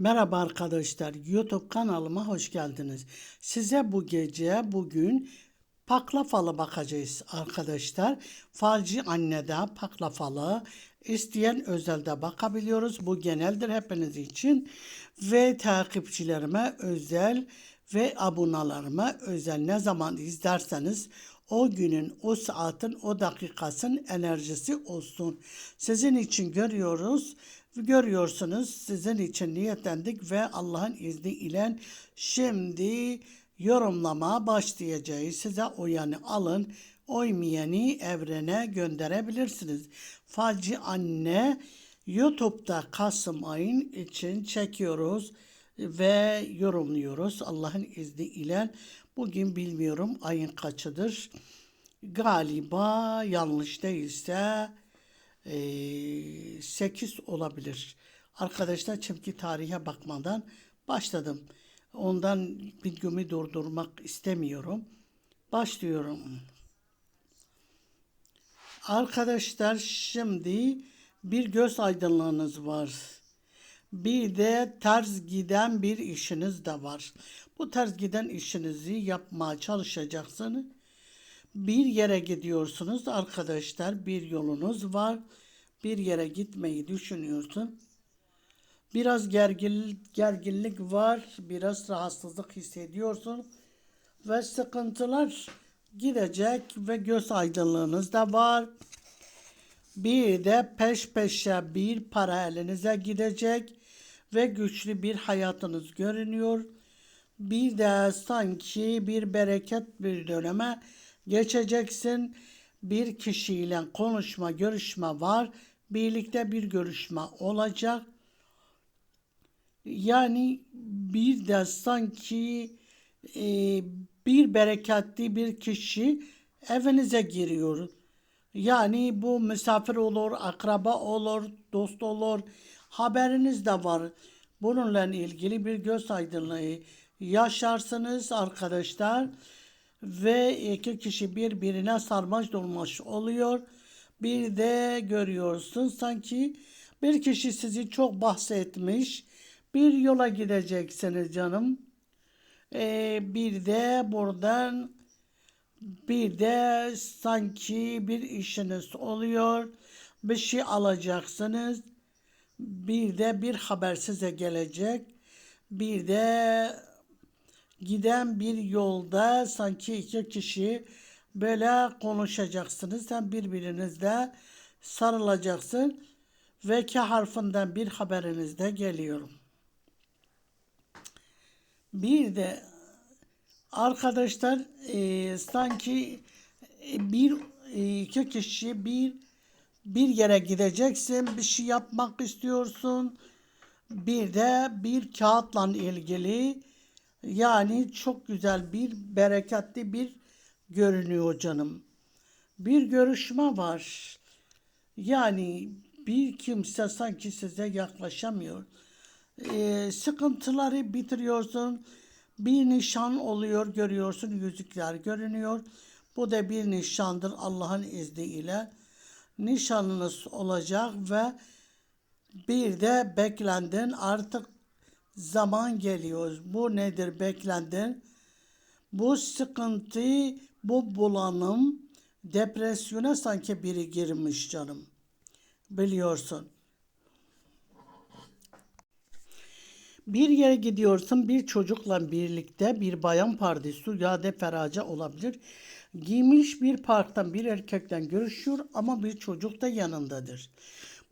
Merhaba arkadaşlar, YouTube kanalıma hoş geldiniz. Size bu gece bugün paklafalı bakacağız arkadaşlar. Falcı annede paklafalı, isteyen özelde bakabiliyoruz. Bu geneldir hepiniz için. Ve takipçilerime özel ve abonalarıma özel ne zaman izlerseniz o günün, o saatin, o dakikasın enerjisi olsun. Sizin için görüyoruz, görüyorsunuz. Sizin için niyetlendik ve Allah'ın izni ile şimdi yorumlamaya başlayacağız. Size oyanı alın, oymayanı evrene gönderebilirsiniz. Falcı anne YouTube'da Kasım ayın için çekiyoruz ve yorumluyoruz Allah'ın izni ile. Bugün bilmiyorum ayın kaçıdır. Galiba yanlış değilse 8 olabilir. Arkadaşlar çünkü tarihe bakmadan başladım. Ondan bilgimi durdurmak istemiyorum. Başlıyorum. Arkadaşlar şimdi bir göz aydınlığınız var. Bir de ters giden bir işiniz de var. Bu ters giden işinizi yapmaya çalışacaksınız. Bir yere gidiyorsunuz arkadaşlar. Bir yolunuz var. Bir yere gitmeyi düşünüyorsun. Biraz gergin, gerginlik var. Biraz rahatsızlık hissediyorsun. Ve sıkıntılar gidecek ve göz aydınlığınız da var. Bir de peş peşe bir para elinize gidecek ve güçlü bir hayatınız görünüyor. Bir de sanki bir bereket bir döneme geçeceksin. Bir kişiyle konuşma, görüşme var. Birlikte bir görüşme olacak. Yani bir de sanki e, bir bereketli bir kişi evinize giriyor. Yani bu misafir olur, akraba olur, dost olur. Haberiniz de var. Bununla ilgili bir göz aydınlığı yaşarsınız arkadaşlar. Ve iki kişi birbirine sarmaş dolmuş oluyor. Bir de görüyorsun sanki bir kişi sizi çok bahsetmiş. Bir yola gideceksiniz canım. Ee, bir de buradan bir de sanki bir işiniz oluyor. Bir şey alacaksınız. Bir de bir haber size gelecek. Bir de giden bir yolda sanki iki kişi böyle konuşacaksınız. Sen birbirinizle sarılacaksın. Ve ki harfinden bir haberiniz de geliyor. Bir de arkadaşlar e, sanki bir e, iki kişi bir bir yere gideceksin, bir şey yapmak istiyorsun. Bir de bir kağıtla ilgili yani çok güzel bir bereketli bir görünüyor canım. Bir görüşme var. Yani bir kimse sanki size yaklaşamıyor. Ee, sıkıntıları bitiriyorsun. Bir nişan oluyor görüyorsun yüzükler görünüyor. Bu da bir nişandır Allah'ın izniyle. Nişanınız olacak ve bir de beklendin artık zaman geliyor. Bu nedir beklendin? Bu sıkıntı, bu bulanım, depresyona sanki biri girmiş canım. Biliyorsun. Bir yere gidiyorsun bir çocukla birlikte bir bayan pardesü ya da feraca olabilir. Giymiş bir parktan bir erkekten görüşüyor ama bir çocuk da yanındadır.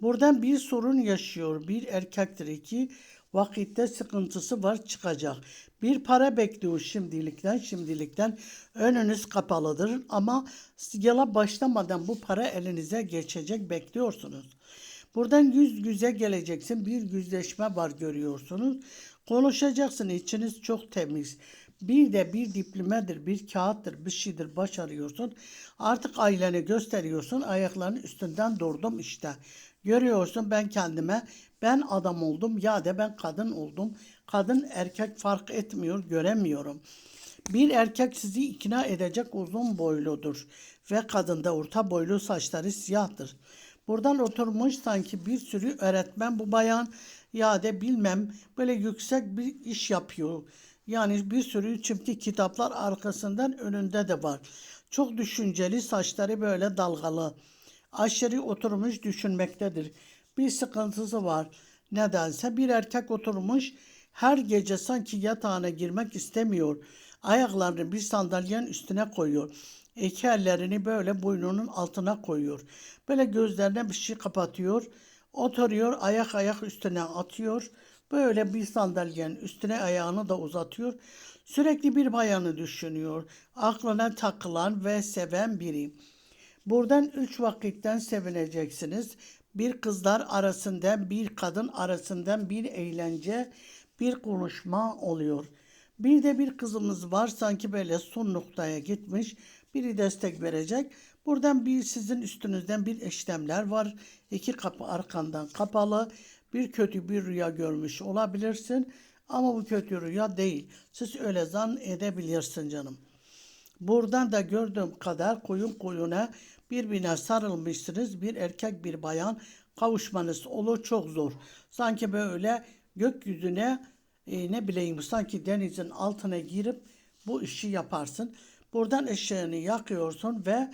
Buradan bir sorun yaşıyor. Bir erkektir iki vakitte sıkıntısı var çıkacak. Bir para bekliyor şimdilikten şimdilikten önünüz kapalıdır ama yola başlamadan bu para elinize geçecek bekliyorsunuz. Buradan yüz yüze geleceksin bir yüzleşme var görüyorsunuz. Konuşacaksın içiniz çok temiz. Bir de bir diplomadır, bir kağıttır, bir şeydir başarıyorsun. Artık aileni gösteriyorsun. Ayaklarının üstünden durdum işte. Görüyorsun ben kendime ben adam oldum ya da ben kadın oldum. Kadın erkek fark etmiyor, göremiyorum. Bir erkek sizi ikna edecek uzun boyludur ve kadında orta boylu saçları siyahtır. Buradan oturmuş sanki bir sürü öğretmen bu bayan ya da bilmem böyle yüksek bir iş yapıyor. Yani bir sürü çimki kitaplar arkasından önünde de var. Çok düşünceli, saçları böyle dalgalı. Aşırı oturmuş düşünmektedir. Bir sıkıntısı var. Nedense bir erkek oturmuş her gece sanki yatağına girmek istemiyor. Ayaklarını bir sandalyenin üstüne koyuyor. İki ellerini böyle boynunun altına koyuyor. Böyle gözlerine bir şey kapatıyor. Oturuyor ayak ayak üstüne atıyor. Böyle bir sandalyenin üstüne ayağını da uzatıyor. Sürekli bir bayanı düşünüyor. Aklına takılan ve seven biri. Buradan üç vakitten sevineceksiniz. Bir kızlar arasında, bir kadın arasında bir eğlence, bir konuşma oluyor. Bir de bir kızımız var sanki böyle son noktaya gitmiş. Biri destek verecek. Buradan bir sizin üstünüzden bir işlemler var. İki kapı arkandan kapalı. Bir kötü bir rüya görmüş olabilirsin. Ama bu kötü rüya değil. Siz öyle zan edebilirsin canım. Buradan da gördüğüm kadar koyun koyuna birbirine sarılmışsınız. Bir erkek bir bayan kavuşmanız olur çok zor. Sanki böyle gökyüzüne e, ne bileyim sanki denizin altına girip bu işi yaparsın. Buradan ışığını yakıyorsun ve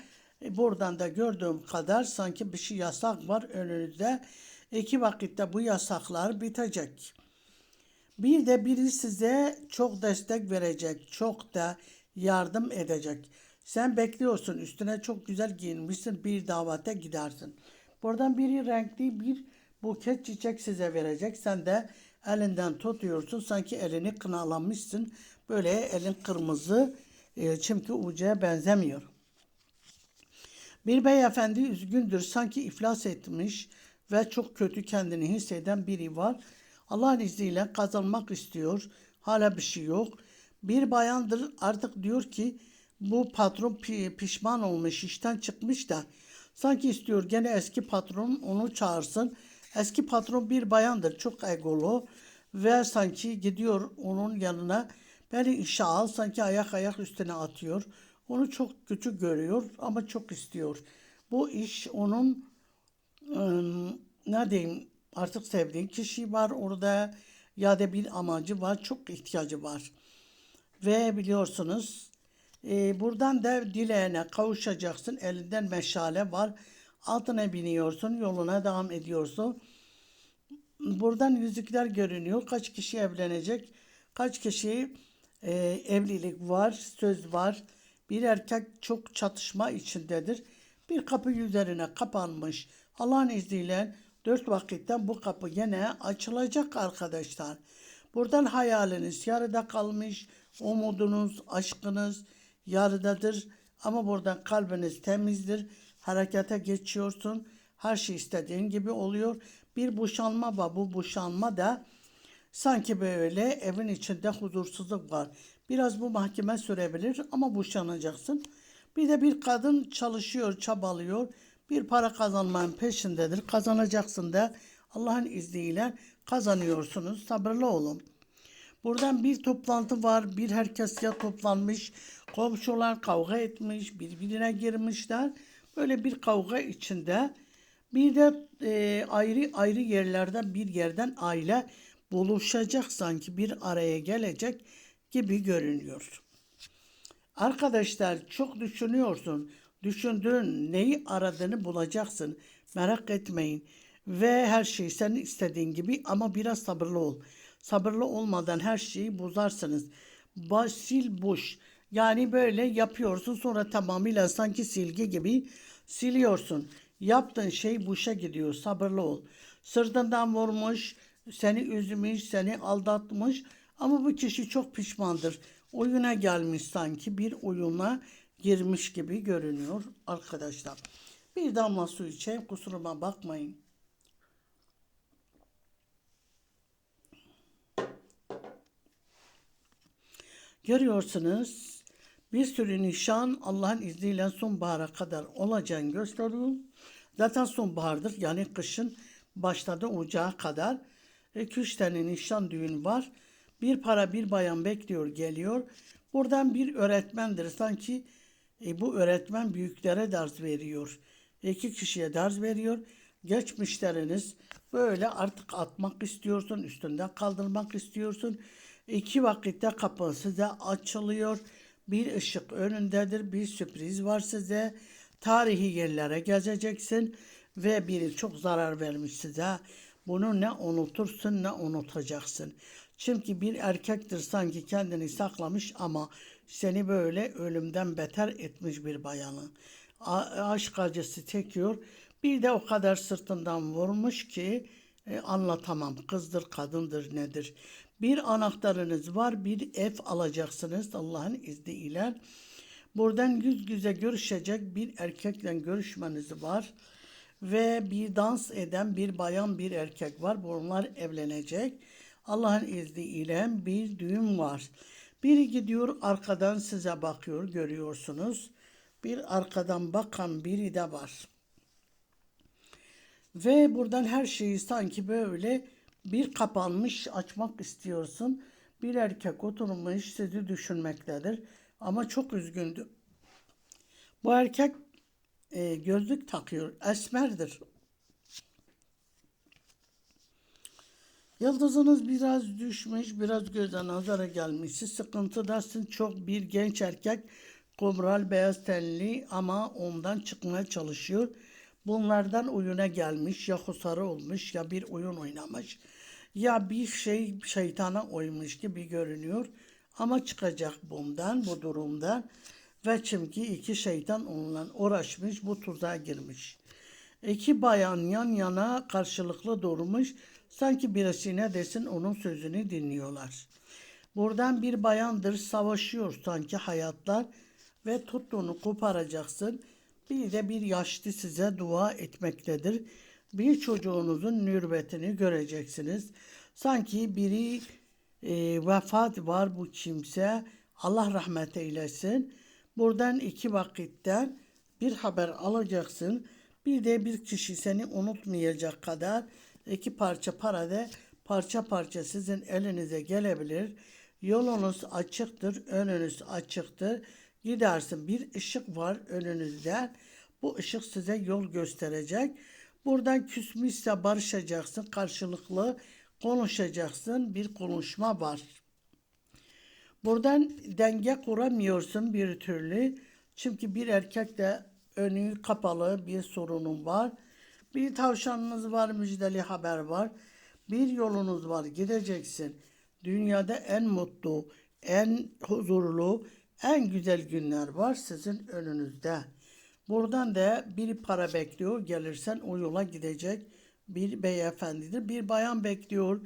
buradan da gördüğüm kadar sanki bir şey yasak var önünüzde. İki vakitte bu yasaklar bitecek. Bir de biri size çok destek verecek, çok da yardım edecek. Sen bekliyorsun, üstüne çok güzel giyinmişsin, bir davete gidersin. Buradan biri renkli bir buket çiçek size verecek. Sen de elinden tutuyorsun, sanki elini kınalanmışsın. Böyle elin kırmızı, e, çünkü ucuya benzemiyor. Bir beyefendi üzgündür, sanki iflas etmiş ve çok kötü kendini hisseden biri var. Allah'ın izniyle kazanmak istiyor. Hala bir şey yok. Bir bayandır artık diyor ki bu patron pi- pişman olmuş, işten çıkmış da sanki istiyor gene eski patron onu çağırsın. Eski patron bir bayandır, çok egolu ve sanki gidiyor onun yanına beni işe al sanki ayak ayak üstüne atıyor. Onu çok kötü görüyor ama çok istiyor. Bu iş onun ım, ne diyeyim artık sevdiğin kişi var orada ya da bir amacı var çok ihtiyacı var. Ve biliyorsunuz e, buradan da dileğine kavuşacaksın elinden meşale var altına biniyorsun yoluna devam ediyorsun. Buradan yüzükler görünüyor kaç kişi evlenecek kaç kişi e, evlilik var söz var bir erkek çok çatışma içindedir. Bir kapı üzerine kapanmış. Allah'ın izniyle dört vakitten bu kapı yine açılacak arkadaşlar. Buradan hayaliniz yarıda kalmış, umudunuz, aşkınız yarıdadır. Ama buradan kalbiniz temizdir. Harekete geçiyorsun. Her şey istediğin gibi oluyor. Bir boşanma var. Bu boşanma da Sanki böyle evin içinde huzursuzluk var. Biraz bu mahkeme sürebilir ama boşanacaksın. Bir de bir kadın çalışıyor, çabalıyor. Bir para kazanmanın peşindedir. Kazanacaksın da Allah'ın izniyle kazanıyorsunuz. Sabırlı olun. Buradan bir toplantı var. Bir herkes ya toplanmış. Komşular kavga etmiş. Birbirine girmişler. Böyle bir kavga içinde. Bir de e, ayrı ayrı yerlerden bir yerden aile buluşacak sanki bir araya gelecek gibi görünüyor. Arkadaşlar çok düşünüyorsun. Düşündüğün neyi aradığını bulacaksın. Merak etmeyin. Ve her şey senin istediğin gibi ama biraz sabırlı ol. Sabırlı olmadan her şeyi bozarsınız. Basil boş. Yani böyle yapıyorsun sonra tamamıyla sanki silgi gibi siliyorsun. Yaptığın şey boşa gidiyor. Sabırlı ol. Sırtından vurmuş, seni üzmüş, seni aldatmış ama bu kişi çok pişmandır. Oyuna gelmiş sanki bir oyuna girmiş gibi görünüyor arkadaşlar. Bir damla su içeyim kusuruma bakmayın. Görüyorsunuz bir sürü nişan Allah'ın izniyle sonbahara kadar olacağını gösteriyor. Zaten sonbahardır yani kışın başladı ocağa kadar. 2-3 tane nişan düğün var. Bir para bir bayan bekliyor geliyor. Buradan bir öğretmendir. Sanki e, bu öğretmen büyüklere ders veriyor. İki kişiye ders veriyor. geçmişleriniz böyle artık atmak istiyorsun, üstünden kaldırmak istiyorsun. İki vakitte kapı size açılıyor. Bir ışık önündedir, bir sürpriz var size. Tarihi yerlere gezeceksin ve biri çok zarar vermiş size. Bunu ne unutursun ne unutacaksın. Çünkü bir erkektir sanki kendini saklamış ama seni böyle ölümden beter etmiş bir bayanı. A- aşk acısı çekiyor. Bir de o kadar sırtından vurmuş ki e, anlatamam. Kızdır, kadındır, nedir? Bir anahtarınız var, bir ev alacaksınız Allah'ın izniyle. Buradan yüz yüze görüşecek bir erkekle görüşmeniz var. Ve bir dans eden bir bayan bir erkek var. Bunlar evlenecek. Allah'ın izniyle bir düğün var. Biri gidiyor arkadan size bakıyor görüyorsunuz. Bir arkadan bakan biri de var. Ve buradan her şeyi sanki böyle bir kapanmış açmak istiyorsun. Bir erkek oturmuş sizi düşünmektedir. Ama çok üzgündür. Bu erkek e, gözlük takıyor. Esmerdir. Yıldızınız biraz düşmüş, biraz göze nazara gelmiş. Siz sıkıntıdasın. Çok bir genç erkek, kumral beyaz tenli ama ondan çıkmaya çalışıyor. Bunlardan oyuna gelmiş, ya husarı olmuş, ya bir oyun oynamış, ya bir şey şeytana oymuş gibi görünüyor. Ama çıkacak bundan, bu durumda. Ve çünkü iki şeytan onunla uğraşmış, bu tuzağa girmiş. İki bayan yan yana karşılıklı durmuş. Sanki birisi ne desin onun sözünü dinliyorlar. Buradan bir bayandır savaşıyor sanki hayatlar ve tuttuğunu koparacaksın. Bir de bir yaşlı size dua etmektedir. Bir çocuğunuzun nürbetini göreceksiniz. Sanki biri e, vefat var bu kimse. Allah rahmet eylesin. Buradan iki vakitten bir haber alacaksın. Bir de bir kişi seni unutmayacak kadar iki parça para da parça parça sizin elinize gelebilir. Yolunuz açıktır, önünüz açıktır. Gidersin bir ışık var önünüzde. Bu ışık size yol gösterecek. Buradan küsmüşse barışacaksın, karşılıklı konuşacaksın. Bir konuşma var. Buradan denge kuramıyorsun bir türlü. Çünkü bir erkek de önü kapalı bir sorunun var. Bir tavşanınız var, müjdeli haber var. Bir yolunuz var, gideceksin. Dünyada en mutlu, en huzurlu, en güzel günler var sizin önünüzde. Buradan da bir para bekliyor. Gelirsen o yola gidecek bir beyefendidir. Bir bayan bekliyor.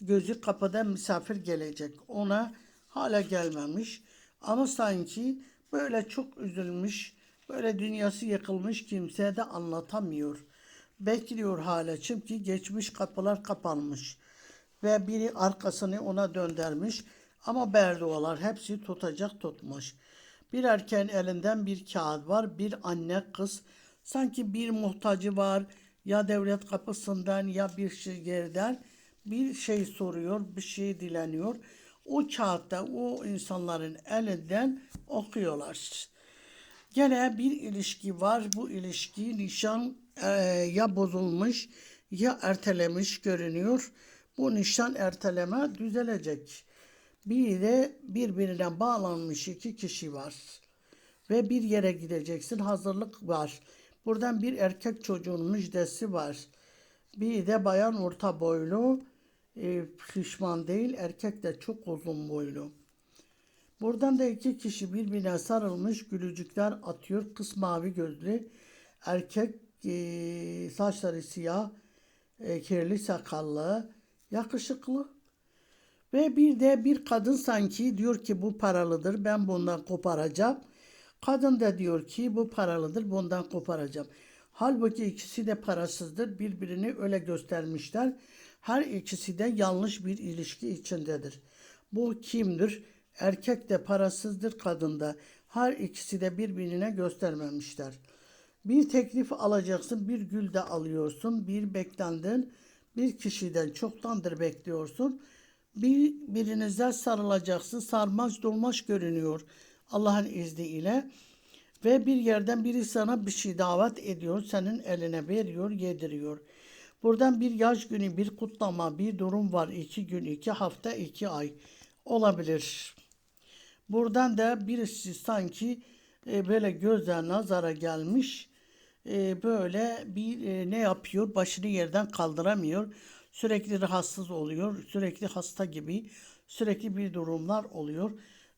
Gözü kapıda misafir gelecek. Ona hala gelmemiş. Ama sanki böyle çok üzülmüş, böyle dünyası yıkılmış kimseye de anlatamıyor. Bekliyor hala çünkü geçmiş kapılar kapanmış. Ve biri arkasını ona döndürmüş. Ama berdualar hepsi tutacak tutmuş. Bir erkeğin elinden bir kağıt var. Bir anne kız. Sanki bir muhtacı var. Ya devlet kapısından ya bir şey yerden bir şey soruyor, bir şey dileniyor. O kağıtta o insanların elinden okuyorlar. Gene bir ilişki var. Bu ilişki nişan e, ya bozulmuş ya ertelemiş görünüyor. Bu nişan erteleme düzelecek. Bir de birbirine bağlanmış iki kişi var. Ve bir yere gideceksin. Hazırlık var. Buradan bir erkek çocuğun müjdesi var. Bir de bayan orta boylu. E, şişman değil. Erkek de çok uzun boylu. Buradan da iki kişi birbirine sarılmış gülücükler atıyor. Kız mavi gözlü. Erkek e, saçları siyah. E, kirli sakallı. Yakışıklı. Ve bir de bir kadın sanki diyor ki bu paralıdır ben bundan koparacağım. Kadın da diyor ki bu paralıdır bundan koparacağım. Halbuki ikisi de parasızdır birbirini öyle göstermişler. Her ikisi de yanlış bir ilişki içindedir. Bu kimdir? Erkek de parasızdır kadın da. Her ikisi de birbirine göstermemişler. Bir teklif alacaksın, bir gül de alıyorsun, bir beklendin, bir kişiden çoktandır bekliyorsun. Bir birinize sarılacaksın, sarmaş dolmaş görünüyor Allah'ın izniyle. Ve bir yerden biri sana bir şey davet ediyor, senin eline veriyor, yediriyor. Buradan bir yaş günü, bir kutlama, bir durum var. iki gün, iki hafta, iki ay olabilir. Buradan da birisi sanki e, böyle göze nazara gelmiş e, böyle bir e, ne yapıyor başını yerden kaldıramıyor sürekli rahatsız oluyor sürekli hasta gibi sürekli bir durumlar oluyor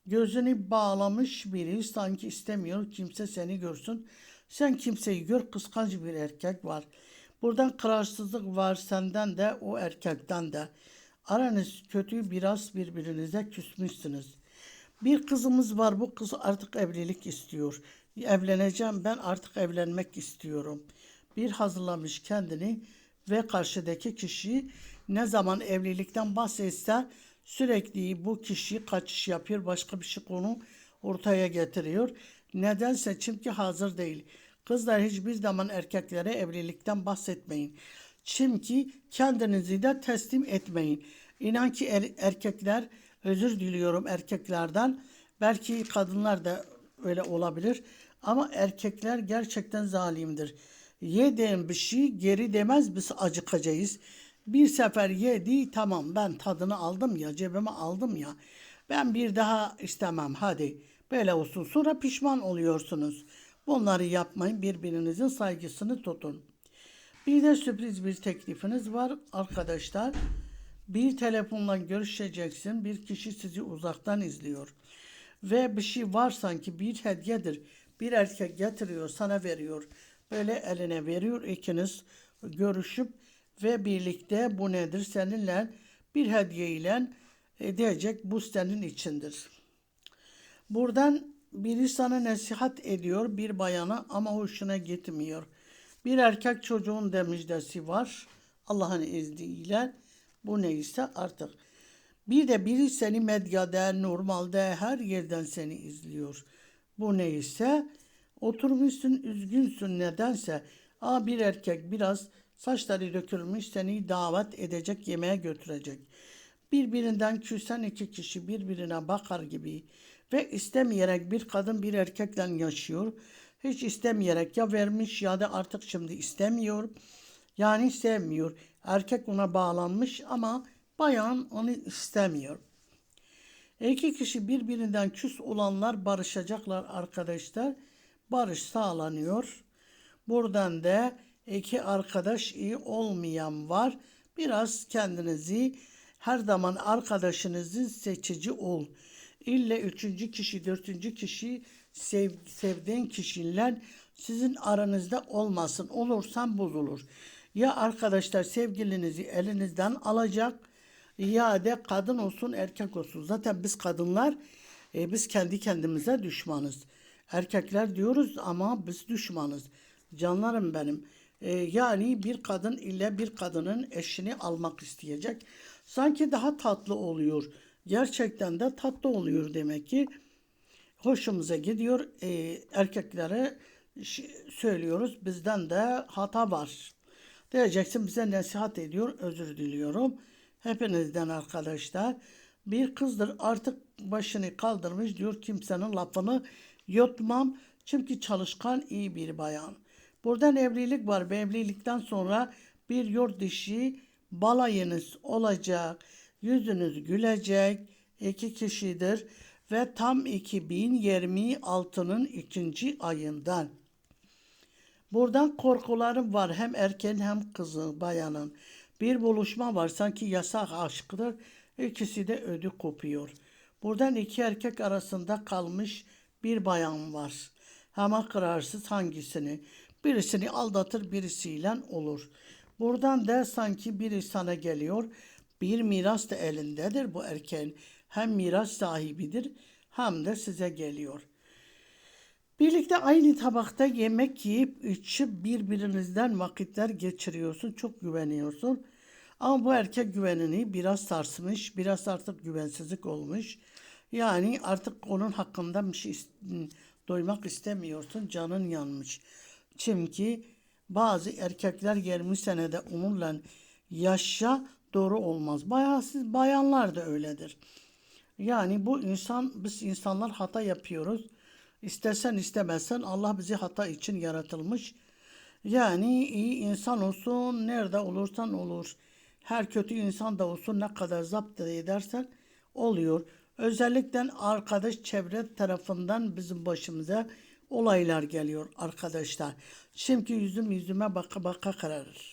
gözünü bağlamış biri sanki istemiyor kimse seni görsün sen kimseyi gör kıskanç bir erkek var buradan kararsızlık var senden de o erkekten de aranız kötü biraz birbirinize küsmüşsünüz bir kızımız var. Bu kız artık evlilik istiyor. Evleneceğim ben artık evlenmek istiyorum. Bir hazırlamış kendini ve karşıdaki kişi ne zaman evlilikten bahsetse sürekli bu kişi kaçış yapıyor. Başka bir şey konu ortaya getiriyor. Nedense çünkü hazır değil. Kızlar hiçbir zaman erkeklere evlilikten bahsetmeyin. Çünkü kendinizi de teslim etmeyin. İnan ki er- erkekler özür diliyorum erkeklerden. Belki kadınlar da öyle olabilir. Ama erkekler gerçekten zalimdir. Yediğin bir şey geri demez biz acıkacağız. Bir sefer yedi tamam ben tadını aldım ya cebime aldım ya. Ben bir daha istemem hadi böyle olsun sonra pişman oluyorsunuz. Bunları yapmayın birbirinizin saygısını tutun. Bir de sürpriz bir teklifiniz var arkadaşlar. Bir telefonla görüşeceksin. Bir kişi sizi uzaktan izliyor. Ve bir şey var sanki bir hediyedir. Bir erkek getiriyor sana veriyor. Böyle eline veriyor ikiniz görüşüp ve birlikte bu nedir seninle bir hediye ile edecek bu senin içindir. Buradan biri sana nasihat ediyor bir bayana ama hoşuna gitmiyor. Bir erkek çocuğun da müjdesi var Allah'ın izniyle. Bu neyse artık. Bir de biri seni medyada, normalde her yerden seni izliyor. Bu neyse oturmuşsun üzgünsün nedense. Aa bir erkek biraz saçları dökülmüş seni davet edecek yemeğe götürecek. Birbirinden küsen iki kişi birbirine bakar gibi ve istemeyerek bir kadın bir erkekle yaşıyor. Hiç istemeyerek ya vermiş ya da artık şimdi istemiyor. Yani sevmiyor. Erkek ona bağlanmış ama bayan onu istemiyor. İki kişi birbirinden küs olanlar barışacaklar arkadaşlar. Barış sağlanıyor. Buradan da iki arkadaş iyi olmayan var. Biraz kendinizi her zaman arkadaşınızı seçici ol. İlle üçüncü kişi, dördüncü kişi sev, sevdiğin kişiler sizin aranızda olmasın. Olursan bozulur. Ya arkadaşlar sevgilinizi elinizden alacak ya da kadın olsun erkek olsun. Zaten biz kadınlar e, biz kendi kendimize düşmanız. Erkekler diyoruz ama biz düşmanız. Canlarım benim. E, yani bir kadın ile bir kadının eşini almak isteyecek. Sanki daha tatlı oluyor. Gerçekten de tatlı oluyor demek ki. Hoşumuza gidiyor. E, erkeklere söylüyoruz. Bizden de hata var. Diyeceksin bize nasihat ediyor. Özür diliyorum. Hepinizden arkadaşlar. Bir kızdır artık başını kaldırmış diyor kimsenin lafını yutmam. Çünkü çalışkan iyi bir bayan. Buradan evlilik var. Ve evlilikten sonra bir yurt dışı balayınız olacak. Yüzünüz gülecek. iki kişidir. Ve tam 2026'nın ikinci ayından. Buradan korkularım var hem erken hem kızın bayanın. Bir buluşma var sanki yasak aşkıdır. İkisi de ödü kopuyor. Buradan iki erkek arasında kalmış bir bayan var. Ama kararsız hangisini. Birisini aldatır birisiyle olur. Buradan da sanki biri sana geliyor. Bir miras da elindedir bu erkeğin. Hem miras sahibidir hem de size geliyor. Birlikte aynı tabakta yemek yiyip içip birbirinizden vakitler geçiriyorsun. Çok güveniyorsun. Ama bu erkek güvenini biraz sarsmış. Biraz artık güvensizlik olmuş. Yani artık onun hakkında bir şey duymak istemiyorsun. Canın yanmış. Çünkü bazı erkekler 20 senede umurla yaşa doğru olmaz. Bayağı siz bayanlar da öyledir. Yani bu insan biz insanlar hata yapıyoruz İstersen istemezsen Allah bizi hata için yaratılmış. Yani iyi insan olsun, nerede olursan olur. Her kötü insan da olsun ne kadar zapt edersen oluyor. Özellikle arkadaş çevre tarafından bizim başımıza olaylar geliyor arkadaşlar. Şimdi yüzüm yüzüme baka baka kararır.